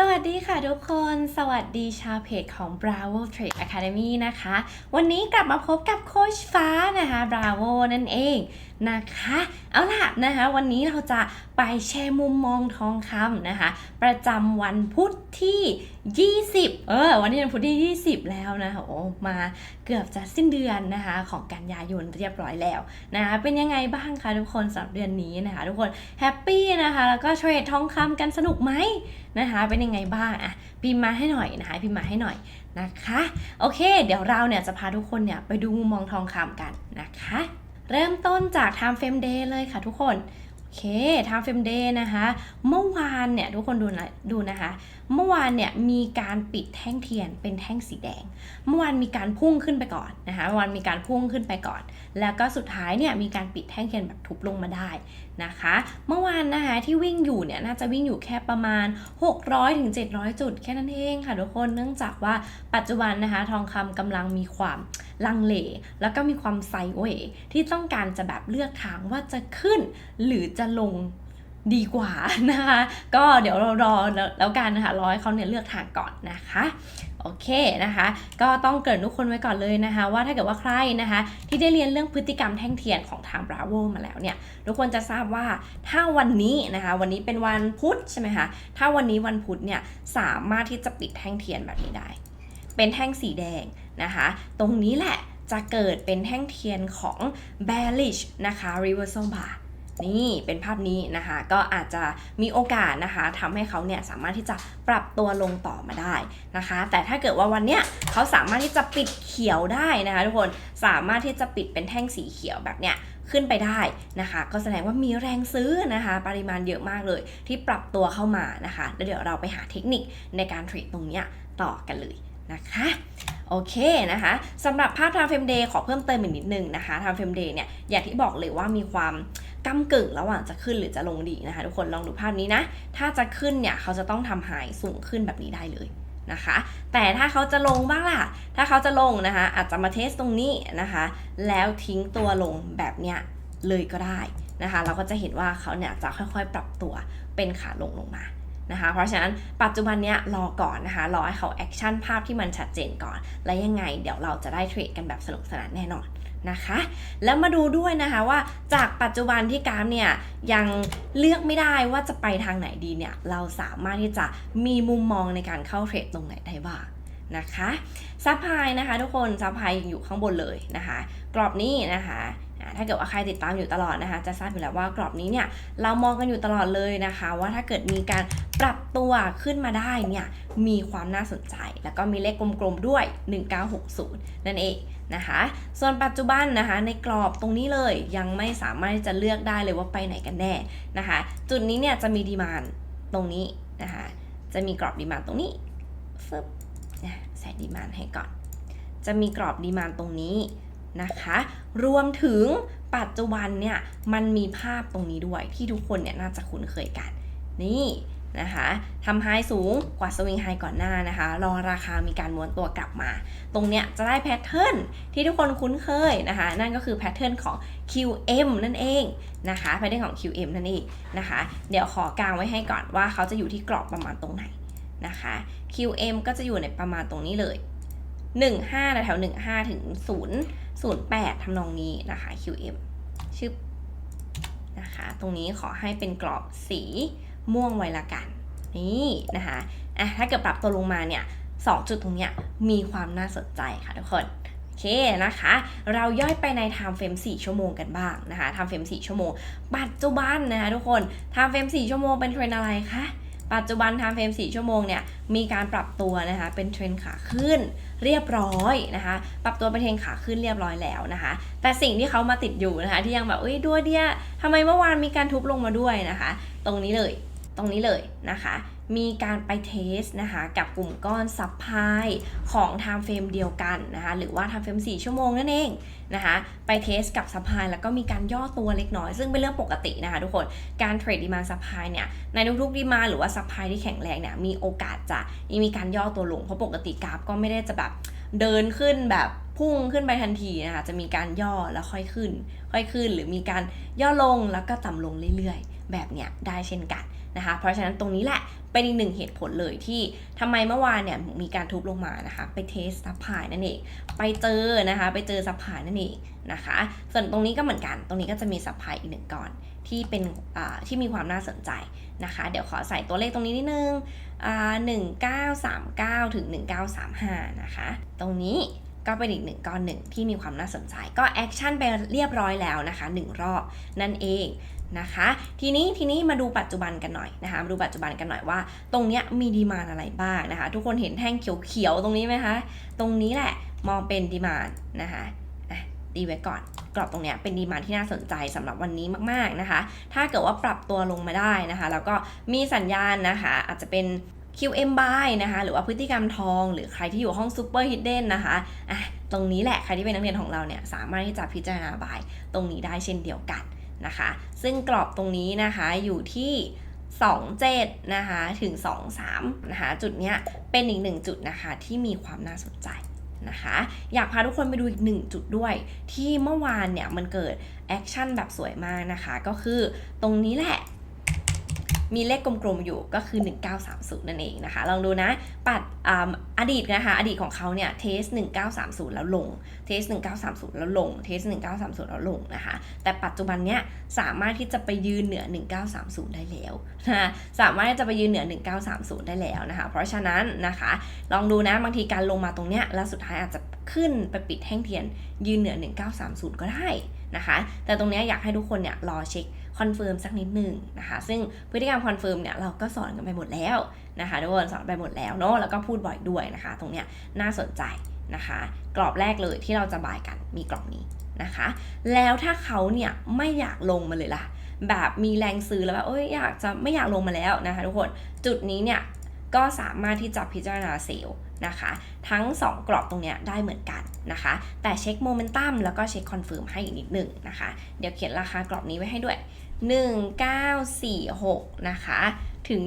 สวัสดีค่ะทุกคน สวัสดีชาวเพจของ Bravo Trade Academy นะคะ วันนี้กลับมาพบกับโคชฟ้านะคะ Bravo นั่นเองนะคะ เอาล่ะนะคะ วันนี้เราจะไปแชร์มุมมองทองคำนะคะ ประจำวันพุธที่ 20 เออ วันนี้วันพุธที่ 20 แล้วนะคะโอ้มาเกือบจะสิ้นเดือนนะคะ ของกันยายนเรียบร้อยแล้วนะคะเป็นยังไงบ้างคะทุกคนสำหรับเดือนนี้นะคะ ทุกคนแฮปปี้นะคะแล้วก็เทรดทองคำกันสนุกไหมนะคะเป็นยังไงบ้างอะพิมพ์มาให้หน่อยนะคะพิมพ์มาให้หน่อยนะคะโอเค เดี๋ยวเราเนี่ยจะพาทุกคนเนี่ยไปดูมุมมองทองคำกันนะคะ เริ่มต้นจาก time frame day เลยค่ะทุกคน โอเค time frame day นะคะ เมื่อวานเนี่ยทุกคนดูนะดูนะคะ เมื่อวานเนี่ยมีการปิดแท่งเทียนเป็นแท่งสีแดง เมื่อวานมีการพุ่งขึ้นไปก่อนนะคะเมื่อวานมีการพุ่งขึ้นไปก่อน แล้วก็สุดท้ายเนี่ยมีการปิดแท่งเทียนแบบทุบลงมาได้นะคะ เมื่อวานนะคะที่วิ่งอยู่เนี่ยน่าจะวิ่งอยู่แค่ประมาณ 600ถึง700 จุดแค่นั้นเองค่ะทุกคน เนื่องจากว่าปัจจุบันนะคะทองคำกำลังมีความ ลังเล แล้วก็มีความไซเวที่ต้องการจะแบบเลือกทางว่าจะขึ้นหรือจะลงดีกว่านะคะ ก็เดี๋ยวเรารอแล้วกันนะคะรอให้เขาเนี่ยเลือกทางก่อนนะคะโอเคนะคะ ก็ต้องเกริ่นทุกคนไว้ก่อนเลยนะคะ ว่าถ้าเกิดว่าใครนะคะ ที่ได้เรียนเรื่องพฤติกรรมแท่งเทียนของทาง Bravo มาแล้วเนี่ยทุกคนจะทราบว่าถ้าวันนี้นะคะ วันนี้เป็นวันพุธใช่ไหมคะถ้าวันนี้วันพุธเนี่ยสามารถที่จะปิดแท่งเทียนแบบนี้ได้ เป็นแท่งสีแดง นะคะ ตรงนี้แหละจะเกิดเป็นแท่งเทียนของ bearish นะคะ reversal bar นี่เป็นภาพนี้นะคะก็อาจจะมีโอกาสนะคะทำให้เขาเนี่ยสามารถที่จะปรับตัวลงต่อมาได้นะคะ แต่ถ้าเกิดว่าวันเนี้ยเขาสามารถที่จะปิดเขียวได้นะคะทุกคนสามารถที่จะปิดเป็นแท่งสีเขียวแบบเนี้ยขึ้นไปได้นะคะ ก็แสดงว่ามีแรงซื้อนะคะ ปริมาณเยอะมากเลยที่ปรับตัวเข้ามานะคะแล้วเดี๋ยวเราไปหาเทคนิคในการเทรดตรงเนี้ยต่อกันเลย นะคะโอเคนะคะสำหรับภาพ time frame day ขอเพิ่มเติมอีกนิดนึงนะคะ time frame day เนี่ยอย่างที่บอกเลยว่ามีความก้ากึ่งระหว่างจะขึ้นหรือจะลงดีนะคะ ทุกคนลองดูภาพนี้นะ ถ้าจะขึ้นเนี่ยเขาจะต้องทำหายสูงขึ้นแบบนี้ได้เลยนะคะ แต่ถ้าเขาจะลงบ้างล่ะ ถ้าเขาจะลงนะคะ อาจจะมาเทสตรงนี้นะคะ แล้วทิ้งตัวลงแบบเนี้ยเลยก็ได้นะคะ เราก็จะเห็นว่าเขาเนี่ยจะค่อยๆ ปรับตัวเป็นขาลงลงมา นะคะเพราะฉะนั้นปัจจุบันเนี้ยรอก่อนนะคะรอให้เขาแอคชั่นภาพที่มันชัดเจนก่อน แล้วยังไงเดี๋ยวเราจะได้เทรดกันแบบสนุกสนานแน่นอนนะคะ แล้วมาดูด้วยนะคะว่าจากปัจจุบันที่กราฟเนี่ยยังเลือกไม่ได้ว่าจะไปทางไหนดีเนี่ยเราสามารถที่จะมีมุมมองในการเข้าเทรดตรงไหนได้บ้างนะคะซัพพลายนะคะทุกคนซัพพลายอยู่ข้างบนเลยนะคะ กรอบนี้นะคะ ถ้าเกิดว่าใครติดตามอยู่ตลอดนะคะ จะทราบอยู่แล้วว่ากรอบนี้เนี่ยเรามองกันอยู่ตลอดเลยนะคะ ว่าถ้าเกิดมีการปรับตัวขึ้นมาได้เนี่ยมีความน่าสนใจ แล้วก็มีเลขกลมๆด้วย 1960 นั่นเองนะคะ ส่วนปัจจุบันนะคะ ในกรอบตรงนี้เลยยังไม่สามารถที่จะเลือกได้เลยว่าไปไหนกันแน่นะคะ จุดนี้เนี่ยจะมีดีมานตรงนี้นะคะจะมีกรอบดีมานตรงนี้ฟึบใส่ดีมานให้ก่อน จะมีกรอบดีมานตรงนี้ นะคะ รวมถึงปัจจุบันเนี่ยมันมีภาพตรงนี้ด้วยที่ทุกคนเนี่ยน่าจะคุ้นเคยกัน นี่นะคะทำไฮสูงกว่าสวิงไฮก่อนหน้านะคะ รอราคามีการม้วนตัวกลับมา ตรงเนี้ยจะได้แพทเทิร์นที่ทุกคนคุ้นเคยนะคะ นั่นก็คือแพทเทิร์นของ QM นั่นเองนะคะแพทเทิร์นของ QM นั่นเองนะคะ เดี๋ยวขอกางไว้ให้ก่อนว่าเขาจะอยู่ที่กรอบประมาณตรงไหนนะคะ QM ก็จะอยู่ในประมาณตรงนี้เลย 15แถว15 ถึง 0 08ทำนองนี้นะคะ QM ชึบนะคะ ตรงนี้ขอให้เป็นกรอบสีม่วงไว้ละกัน นี่นะคะอะถ้าเกิดปรับตัวลงมาเนี่ยสองจุดตรงเนี้ยมีความน่าสนใจค่ะทุกคนโอเคนะคะ เราย่อยไปใน time frame 4 ชั่วโมงกันบ้างนะคะ time frame 4 ชั่วโมง ปัจจุบันนะคะทุกคน time frame 4 ชั่วโมงเป็นเทรนอะไรคะ ปัจจุบัน time frame 4 ชั่วโมงเนี่ยมีการปรับตัวนะคะเป็นเทรนขาขึ้นเรียบร้อยนะคะปรับตัวเป็นเทรนขาขึ้นเรียบร้อยแล้วนะคะ แต่สิ่งที่เขามาติดอยู่นะคะที่ยังแบบเอ้ยด้วยเดียทำไมเมื่อวานมีการทุบลงมาด้วยนะคะ ตรงนี้เลยตรงนี้เลยนะคะ มีการไปเทสนะคะกับกลุ่มก้อนซับพลายของ time frame เดียวกันนะคะหรือว่า time frame 4ชั่วโมงนั่นเองนะคะไปเทสกับซับพลายแล้วก็มีการย่อตัวเล็กน้อย ซึ่งเป็นเรื่องปกตินะคะทุกคนการเทรดดีมาซับพลายเนี่ยในทุกๆดีมาหรือว่าซับพลายที่แข็งแรงเนี่ยมีโอกาสจะมีการย่อตัวลงเพราะปกติกราฟก็ไม่ได้จะแบบเดินขึ้นแบบพุ่งขึ้นไปทันทีนะคะจะมีการย่อแล้วค่อยขึ้น ค่อยขึ้น หรือมีการย่อลงแล้วก็ต่ำลงเรื่อยๆ แบบเนี้ยได้เช่นกัน นะคะ เพราะฉะนั้นตรงนี้แหละเป็นอีกหนึ่งเหตุผลเลยที่ทำไมเมื่อวานเนี่ยมีการทุบลงมานะคะ ไปเทสซัพพลายนั่นเอง ไปเจอนะคะ ไปเจอซัพพลายนั่นเองนะคะ ส่วนตรงนี้ก็เหมือนกัน ตรงนี้ก็จะมีซัพพลายอีกหนึ่งก้อนที่เป็นที่มีความน่าสนใจนะคะ เดี๋ยวขอใส่ตัวเลขตรงนี้นิดนึงอ่า1939 ถึง 1935 นะคะ ตรงนี้ ก็เป็นอีกหนึ่งก้อนหนึ่งที่มีความน่าสนใจ ก็แอคชั่นไปเรียบร้อยแล้วนะคะหนึ่งรอบนั่นเองนะคะ ทีนี้ทีนี้มาดูปัจจุบันกันหน่อยนะคะมาดูปัจจุบันกันหน่อยว่า ตรงเนี้ยมีดีมานอะไรบ้างนะคะ ทุกคนเห็นแท่งเขียวๆตรงนี้ไหมคะตรงนี้แหละมองเป็นดีมานนะคะอะดีไว้ก่อน กรอบตรงเนี้ยเป็นดีมานที่น่าสนใจสำหรับวันนี้มากๆนะคะ ถ้าเกิดว่าปรับตัวลงมาได้นะคะ แล้วก็มีสัญญาณนะคะ อาจจะเป็น QM buy นะคะหรือว่าพฤติกรรมทอง หรือใครที่อยู่ห้อง Super Hidden นะคะอะตรงนี้แหละใครที่เป็นนักเรียนของเราเนี่ยสามารถที่จะพิจารณา buy ตรงนี้ได้เช่นเดียวกันนะคะ ซึ่งกรอบตรงนี้นะคะอยู่ที่27นะคะถึง 23นะคะจุดเนี้ยเป็นอีกหนึ่งจุดนะคะที่มีความน่าสนใจนะคะอยากพาทุกคนไปดูอีกหนึ่งจุดด้วย ที่เมื่อวานเนี่ยมันเกิดแอคชั่นแบบสวยมากนะคะ ก็คือตรงนี้แหละ มีเลขกลมๆอยู่ก็คือ 1930 นั่นเองนะคะ ลองดูนะ ปัดออดีตนะคะ อดีตของเขาเนี่ยเทส 1930 แล้วลง เทส 1930 แล้วลง เทส 1930 แล้วลงนะคะ แต่ปัจจุบันเนี้ยสามารถที่จะไปยืนเหนือ 1930 ได้แล้วนะสามารถที่จะไปยืนเหนือ 1930 ได้แล้วนะคะ เพราะฉะนั้นนะคะ ลองดูนะ บางทีการลงมาตรงเนี้ยแล้วสุดท้ายอาจจะขึ้นไปปิดแท่งเทียนยืนเหนือ 1930 ก็ได้นะคะ แต่ตรงเนี้ยอยากให้ทุกคนเนี่ยรอเช็ค คอนเฟิร์มสักนิดหนึ่งนะคะ ซึ่งพฤติกรรมคอนเฟิร์มเนี่ยเราก็สอนกันไปหมดแล้วนะคะทุกคนสอนไปหมดแล้วเนาะแล้วก็พูดบ่อยด้วยนะคะ ตรงเนี้ยน่าสนใจนะคะ กรอบแรกเลยที่เราจะบายกันมีกรอบนี้นะคะ แล้วถ้าเขาเนี่ยไม่อยากลงมาเลยล่ะ แบบมีแรงซื้อแล้วแบบเอ้ยอยากจะไม่อยากลงมาแล้วนะคะทุกคนจุดนี้เนี่ยก็สามารถที่จะพิจารณาเซลล์นะคะ ทั้ง 2 กรอบตรงเนี้ยได้เหมือนกันนะคะ แต่เช็คโมเมนตัมแล้วก็เช็คคอนเฟิร์มให้อีกนิดหนึ่งนะคะ เดี๋ยวเขียนราคากรอบนี้ไว้ให้ด้วย 1946 นะคะ ถึง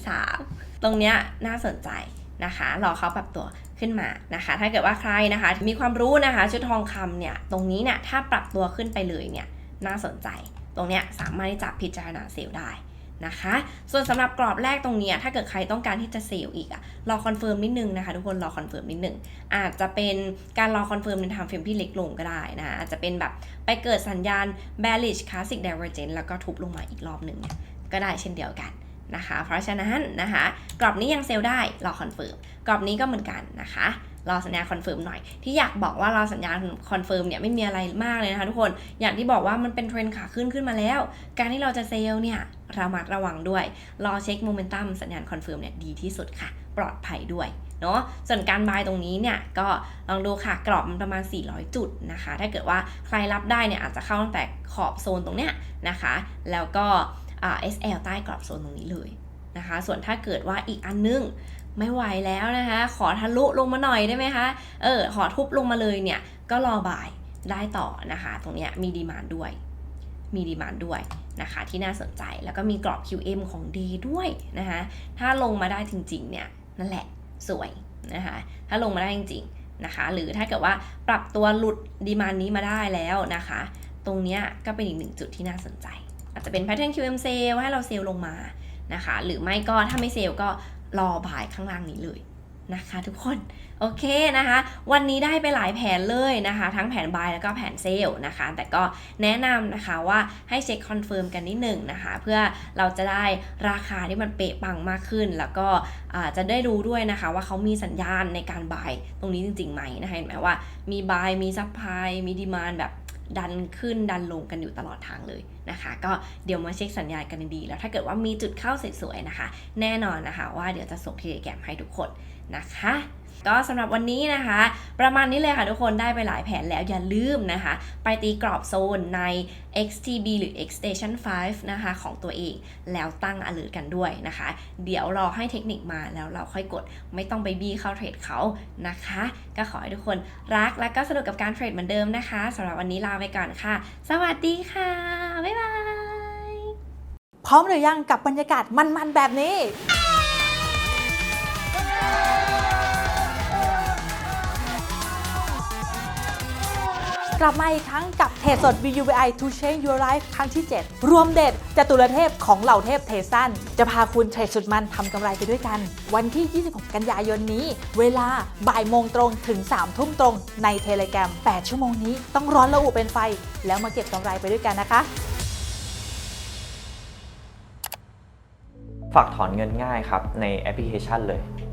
1943 ตรงเนี้ยน่าสนใจนะคะรอเขาปรับตัวขึ้นมานะคะ ถ้าเกิดว่าใครนะคะ มีความรู้นะคะ ชุดทองคำเนี่ย ตรงนี้เนี่ย ถ้าปรับตัวขึ้นไปเลยเนี่ย น่าสนใจ ตรงเนี้ยสามารถที่จะพิจารณาเซลล์ได้ นะคะ ส่วนสำหรับกรอบแรกตรงนี้ถ้าเกิดใครต้องการที่จะเซลล์อีกอะรอคอนเฟิร์มนิดนึงนะคะทุกคนรอคอนเฟิร์มนิดนึงอาจจะเป็นการรอคอนเฟิร์มในทางเฟรมที่เล็กลงก็ได้นะอาจจะเป็นแบบไปเกิดสัญญาณ bearish classic divergence แล้วก็ทุบลงมาอีกรอบหนึ่งเนี่ยก็ได้เช่นเดียวกันนะคะ เพราะฉะนั้นนะคะ กรอบนี้ยังเซลล์ได้รอคอนเฟิร์มกรอบนี้ก็เหมือนกันนะคะ รอสัญญาณคอนเฟิร์มหน่อย ที่อยากบอกว่ารอสัญญาณคอนเฟิร์มเนี่ยไม่มีอะไรมากเลยนะคะทุกคน อย่างที่บอกว่ามันเป็นเทรนด์ขาขึ้นขึ้นมาแล้ว การที่เราจะเซลล์เนี่ยระมัดระวังด้วย รอเช็คโมเมนตัมสัญญาณคอนเฟิร์มเนี่ยดีที่สุดค่ะ ปลอดภัยด้วยเนาะส่วนการบายตรงนี้เนี่ยก็ลองดูค่ะกรอบมันประมาณ 400 จุดนะคะ ถ้าเกิดว่าใครรับได้เนี่ยอาจจะเข้าตั้งแต่ขอบโซนตรงเนี้ยนะคะ แล้วก็อ่า SL ใต้กรอบโซนตรงนี้เลยนะคะ ส่วนถ้าเกิดว่าอีกอันนึง ไม่ไหวแล้วนะคะ ขอทะลุลงมาหน่อยได้ไหมคะ เออ ขอทุบลงมาเลยเนี่ย ก็รอบ่ายได้ต่อนะคะ ตรงนี้มีดีมานด้วย มีดีมานด้วยนะคะ ที่น่าสนใจ แล้วก็มีกรอบ QM ของ Day ด้วยนะคะ ถ้าลงมาได้จริงๆ เนี่ยนั่นแหละสวยนะคะ ถ้าลงมาได้จริงๆนะคะ หรือถ้าเกิดว่าปรับตัวหลุดดีมานนี้มาได้แล้วนะคะ ตรงนี้ก็เป็นอีกหนึ่งจุดที่น่าสนใจ อาจจะเป็น pattern QM sale ให้เราเซลลงมานะคะ หรือไม่ก็ถ้าไม่เซลก็ รอบายข้างล่างนี้เลยนะคะทุกคนโอเคนะคะ วันนี้ได้ไปหลายแผนเลยนะคะ ทั้งแผนบายแล้วก็แผนเซลล์นะคะ แต่ก็แนะนำนะคะว่าให้เช็คคอนเฟิร์มกันนิดหนึ่งนะคะ เพื่อเราจะได้ราคาที่มันเป๊ะปังมากขึ้น แล้วก็จะได้รู้ด้วยนะคะว่าเขามีสัญญาณในการบายตรงนี้จริงๆไหมนะคะเห็นไหมว่ามีบายมีซัพพลายมีดีมานแบบ ดันขึ้นดันลงกันอยู่ตลอดทางเลยนะคะ ก็เดี๋ยวมาเช็คสัญญาณกันดีๆแล้วถ้าเกิดว่ามีจุดเข้าสวยๆนะคะ แน่นอนนะคะ ว่าเดี๋ยวจะส่งเทเลแกรมให้ทุกคนนะคะ ก็สำหรับวันนี้นะคะ ประมาณนี้เลยค่ะทุกคนได้ไปหลายแผนแล้วอย่าลืมนะคะ ไปตีกรอบโซนใน XTB หรือ X Station 5 นะคะ ของตัวเองแล้วตั้ง alert กันด้วยนะคะ เดี๋ยวรอให้เทคนิคมาแล้วเราค่อยกดไม่ต้องไปบี้เข้าเทรดเขานะคะ ก็ขอให้ทุกคนรักและก็สนุกกับการเทรดเหมือนเดิมนะคะสำหรับวันนี้ลาไปก่อนค่ะ สวัสดีค่ะ บ๊ายบาย พร้อมหรือยังกับบรรยากาศมันๆแบบนี้ กลับมาอีกครั้งกับเทรดสด VUBI to change your life ครั้งที่ 7 รวมเด็ดจตุรเทพของเหล่าเทพเทสั้นจะพาคุณเทรดสุดมันทำกำไรไปด้วยกัน วันที่ 26 กันยายนนี้ เวลาบ่ายโมงตรงถึง 3 ทุ่มตรงในเทเล g r a m 8ชั่วโมงนี้ต้องร้อนระอุเป็นไฟ แล้วมาเก็บกำไรไปด้วยกันนะคะ ฝากถอนเงินง่ายครับในแอปพลิเคชันเลย